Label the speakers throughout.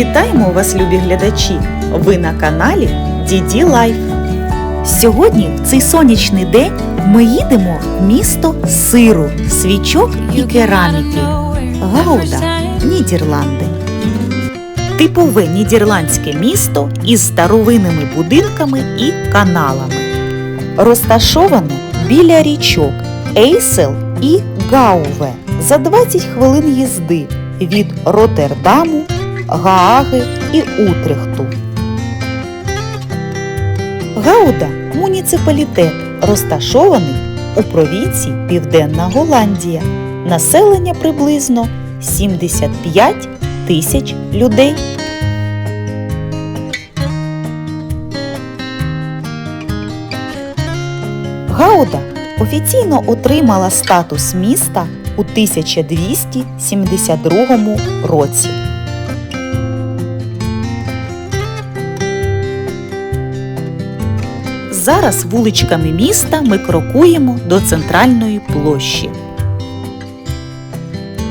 Speaker 1: Вітаємо вас, любі глядачі! Ви на каналі Діді Лайф. Сьогодні, в цей сонячний день, ми їдемо в місто сиру, свічок і кераміки. Гауда, Нідерланди. Типове нідерландське місто із старовинними будинками і каналами. Розташоване біля річок Ейсел і Гауве за 20 хвилин їзди від Роттердаму, Гааги і Утрехту. Гауда муніципалітет, розташований у провінції Південна Голландія. Населення приблизно 75 тисяч людей. Гауда офіційно отримала статус міста у 1272 році. Зараз вуличками міста ми крокуємо до центральної площі.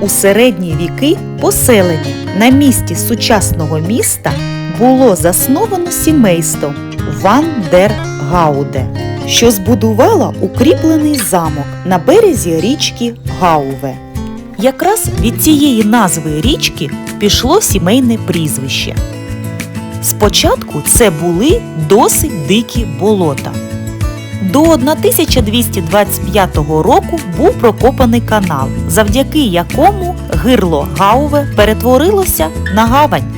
Speaker 1: У середні віки поселення на місці сучасного міста було засновано сімейством Ван дер Гауде, що збудувало укріплений замок на березі річки Гауве. Якраз від цієї назви річки пішло сімейне прізвище. Спочатку це були досить дикі болота. До 1225 року був прокопаний канал, завдяки якому гирло Гауве перетворилося на гавань.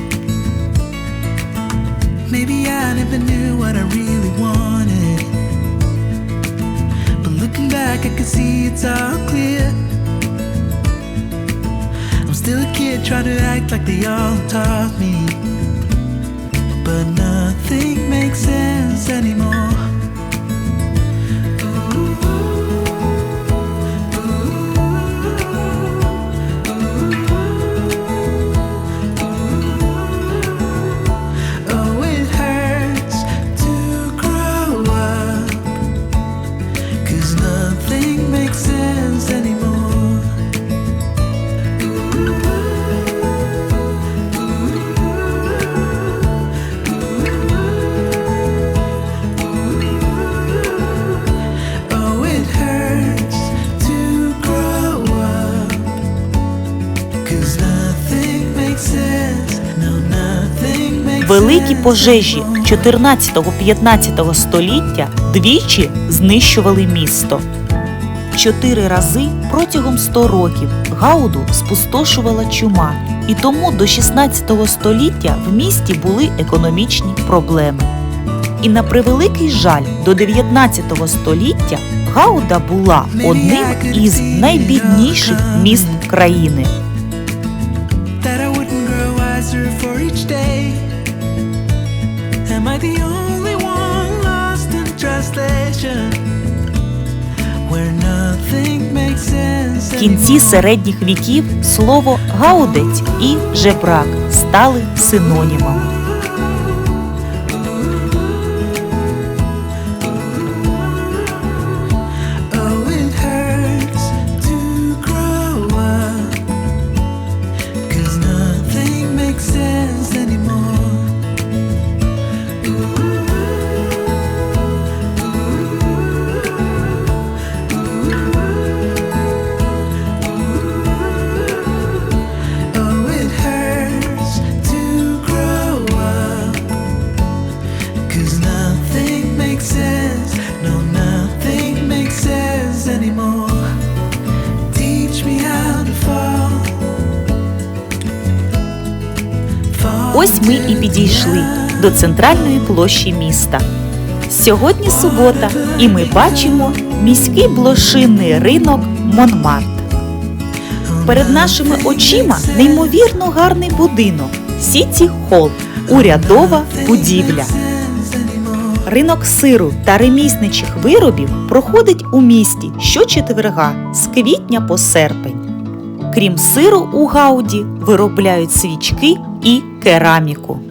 Speaker 2: But nothing makes sense anymore.
Speaker 1: Великі пожежі 14-15 століття двічі знищували місто. Чотири рази протягом 100 років Гауду спустошувала чума, і тому до 16 століття в місті були економічні проблеми. І на превеликий жаль, до 19 століття Гауда була одним із найбідніших міст країни.
Speaker 2: I the only one lost in translation? Where nothing makes sense.
Speaker 1: В кінці середніх віків слово гаудець і жебрак стали синонімами. Ми і підійшли до центральної площі міста. Сьогодні субота, і ми бачимо міський блошинний ринок Монмарт. Перед нашими очима неймовірно гарний будинок Сіті Холл, урядова будівля. Ринок сиру та ремісничих виробів проходить у місті щочетверга з квітня по серпень. Крім сиру у Гауді виробляють свічки і
Speaker 3: cerâmico.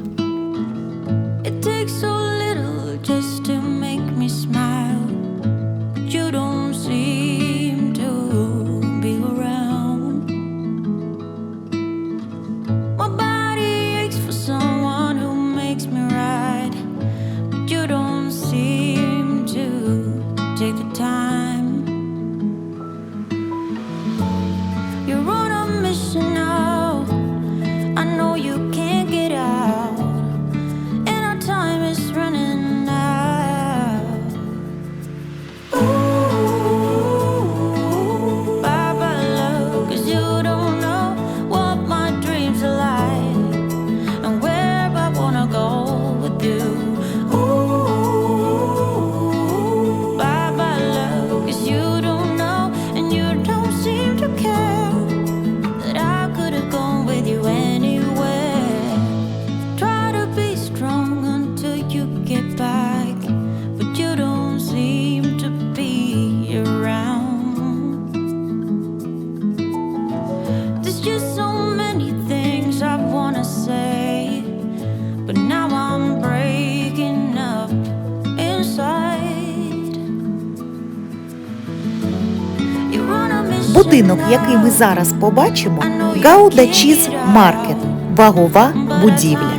Speaker 1: Будинок, який ми зараз побачимо, Гауда Чіз Маркет, вагова будівля.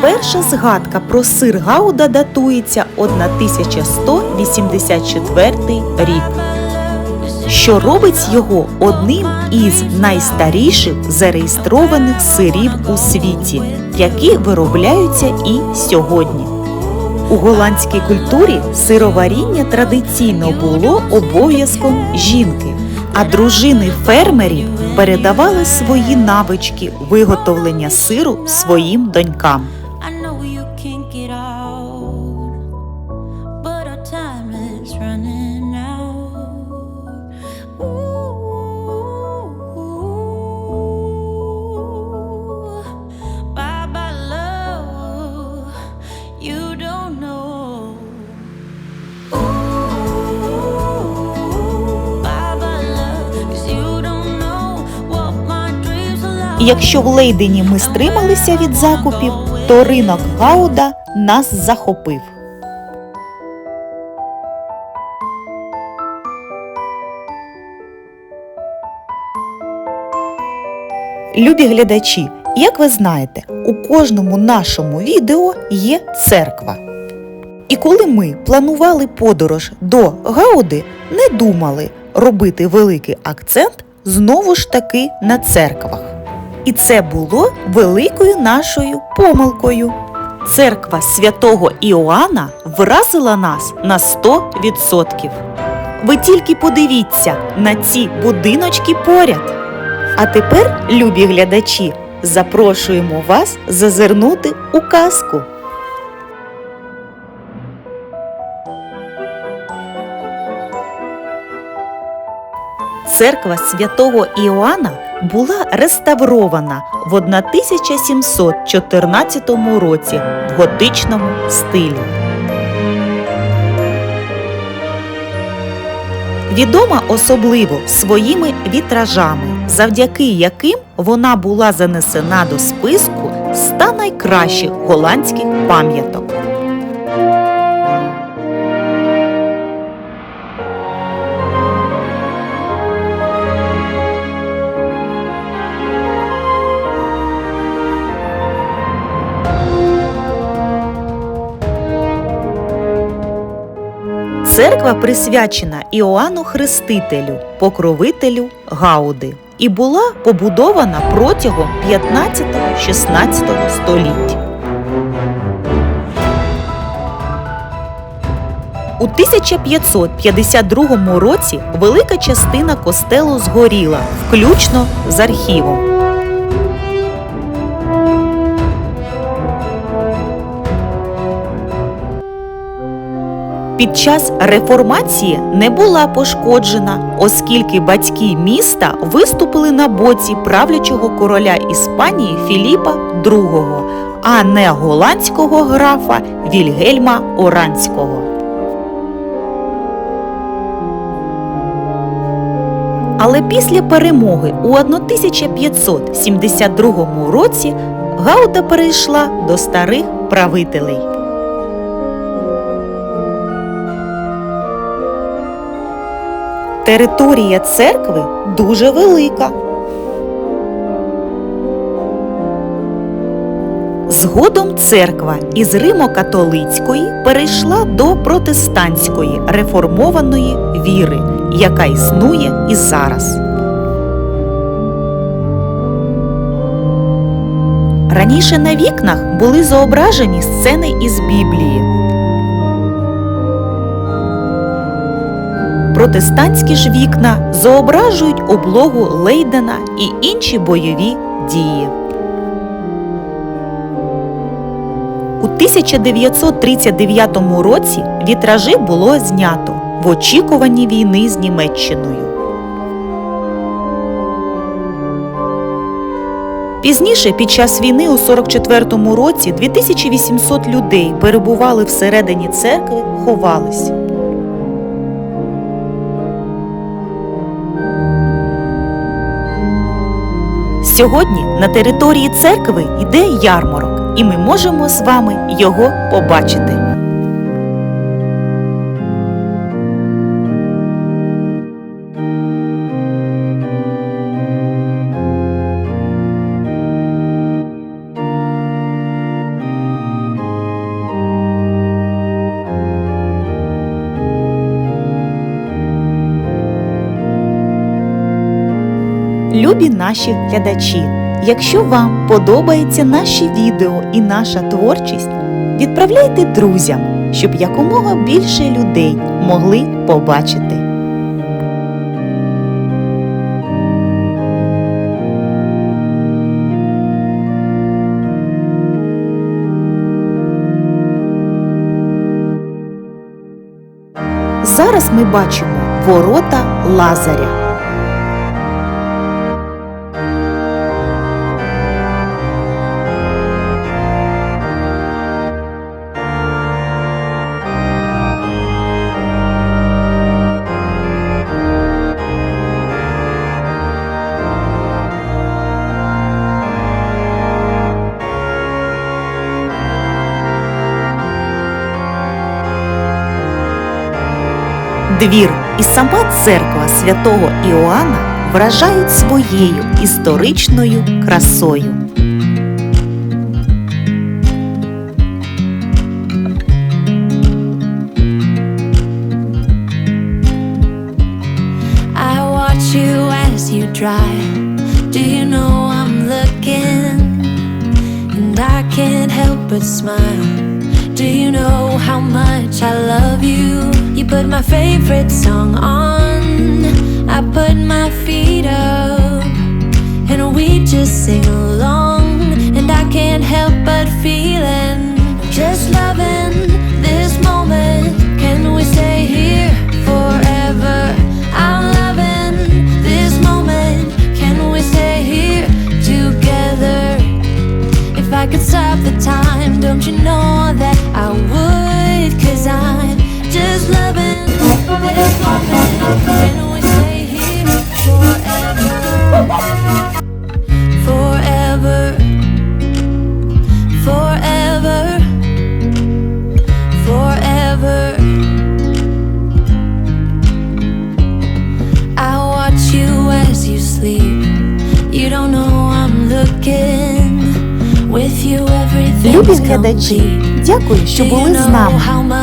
Speaker 1: Перша згадка про сир Гауда датується 1184 рік, що робить його одним із найстаріших зареєстрованих сирів у світі, які виробляються і сьогодні. У голландській культурі сироваріння традиційно було обов'язком жінки, а дружини фермерів передавали свої навички виготовлення сиру своїм донькам.
Speaker 3: I know
Speaker 1: якщо в Лейдені ми стрималися від закупів, то ринок Гауда нас захопив. Любі глядачі, як ви знаєте, у кожному нашому відео є церква. І коли ми планували подорож до Гауди, не думали робити великий акцент знову ж таки на церквах. І це було великою нашою помилкою. Церква святого Іоанна вразила нас на 100%. Ви тільки подивіться на ці будиночки поряд. А тепер, любі глядачі, запрошуємо вас зазирнути у казку. Церква святого Іоанна була реставрована в 1714 році в готичному стилі. Відома особливо своїми вітражами, завдяки яким вона була занесена до списку 100 найкращих голландських пам'яток. Церква присвячена Іоанну Хрестителю, покровителю Гауди, і була побудована протягом 15-16 століть. У 1552 році велика частина костелу згоріла, включно з архівом. Під час реформації не була пошкоджена, оскільки батьки міста виступили на боці правлячого короля Іспанії Філіпа II, а не голландського графа Вільгельма Оранського. Але після перемоги у 1572 році Гауда перейшла до старих правителей. Територія церкви дуже велика. Згодом церква із Римо-католицької перейшла до протестантської реформованої віри, яка існує і зараз. Раніше на вікнах були зображені сцени із Біблії. Протестантські ж вікна зображують облогу Лейдена і інші бойові дії. У 1939 році вітражі було знято в очікуванні війни з Німеччиною. Пізніше, під час війни у 44-му році 2800 людей перебували всередині церкви, ховались. Сьогодні на території церкви йде ярмарок, і ми можемо з вами його побачити. Наші глядачі, якщо вам подобаються наші відео і наша творчість, відправляйте друзям, щоб якомога більше людей могли побачити. Зараз ми бачимо ворота Лазаря. Двір і сама церква святого Іоанна вражають своєю історичною красою.
Speaker 3: I watch you as you drive. Do you know I'm looking? And I can't help but smile. Do you know how much I love you? You put my favorite song on. I put my feet up. And we just sing along. And I can't help but feeling just loving this moment. Can we stay here forever? I'm loving this moment. Can we stay here together? If I could stop the sleep. You don't know I'm looking. With you everything's
Speaker 1: Любі глядачі, дякую, що були з нами.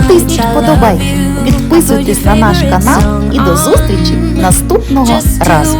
Speaker 1: Тисніть вподобайки, підписуйтесь на наш канал і до зустрічі наступного разу.